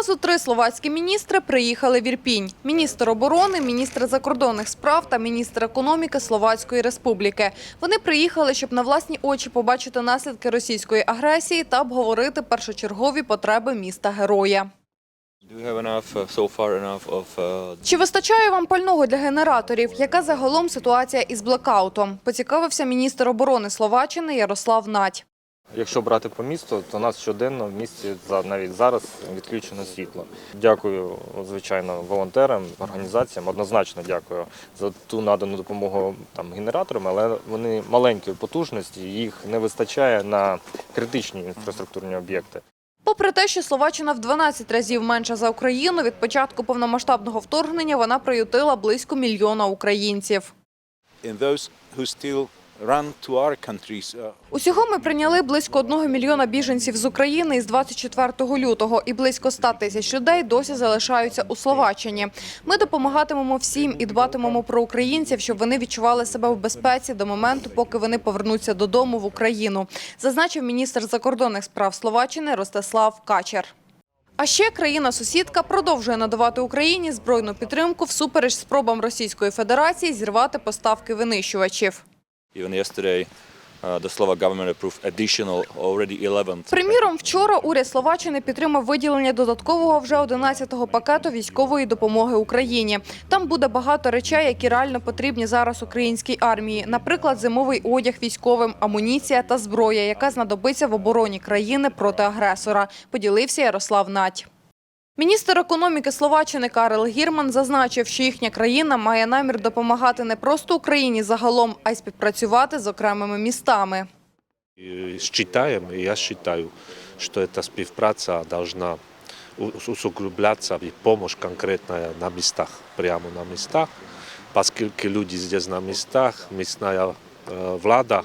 Одразу три словацькі міністри приїхали в Ірпінь. Міністр оборони, міністр закордонних справ та міністр економіки Словацької республіки. Вони приїхали, щоб на власні очі побачити наслідки російської агресії та обговорити першочергові потреби have enough, uh, uh, Чи вистачає вам пального для генераторів? Яка загалом ситуація із блекаутом? Поцікавився міністр оборони Словаччини Ярослав Надь. Якщо брати по місту, то у нас щоденно в місті за- навіть зараз відключено світло. Дякую, звичайно, волонтерам, організаціям. Однозначно дякую за ту надану допомогу там генераторам, але вони маленької потужності, їх не вистачає на критичні інфраструктурні об'єкти. Попри те, що Словаччина в 12 разів менша за Україну, від початку повномасштабного вторгнення вона приютила близько мільйона українців. Uh, Усього ми прийняли близько одного мільйона біженців з України із 24 лютого, і близько 100 тисяч людей досі залишаються у Словаччині. Ми допомагатимемо всім і дбатимемо про українців, щоб вони відчували себе в безпеці до моменту, поки вони повернуться додому в Україну, зазначив міністр закордонних справ Словаччини Ростислав Качер. А ще країна-сусідка продовжує надавати Україні збройну підтримку всупереч спробам Російської Федерації зірвати поставки винищувачів. Even yesterday uh, the Slovak government approved additional already 11 Приміром, вчора уряд Словаччини підтримав виділення додаткового вже 11-го пакету військової допомоги Україні. Там буде багато речей, які реально потрібні зараз українській армії. Наприклад, зимовий одяг військовим, амуніція та зброя, яка знадобиться в обороні країни проти агресора. Поділився Ярослав Нать. Міністр економіки Словаччини Карел Гірман зазначив, що їхня країна має намір допомагати не просто Україні загалом, а й співпрацювати з окремими містами. И Считаем, и я считаю, что эта співпраця должна у- усугубляться и помощь конкретная на местах, прямо на местах, поскольку люди здесь на местах, местная э, влада,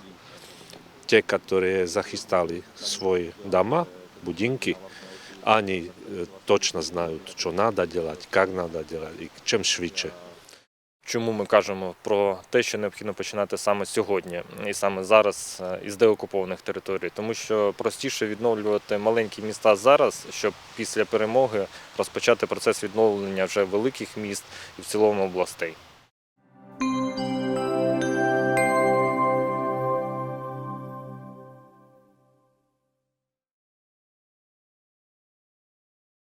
те, которые захистали свои дома, будинки, они э, точно знают, что надо делать, как надо делать и чем швидше. Чому ми кажемо про те, що необхідно починати саме сьогодні і саме зараз е, із деокупованих територій? Тому що простіше відновлювати маленькі міста зараз, щоб після перемоги розпочати процес відновлення вже великих міст і в цілому областей.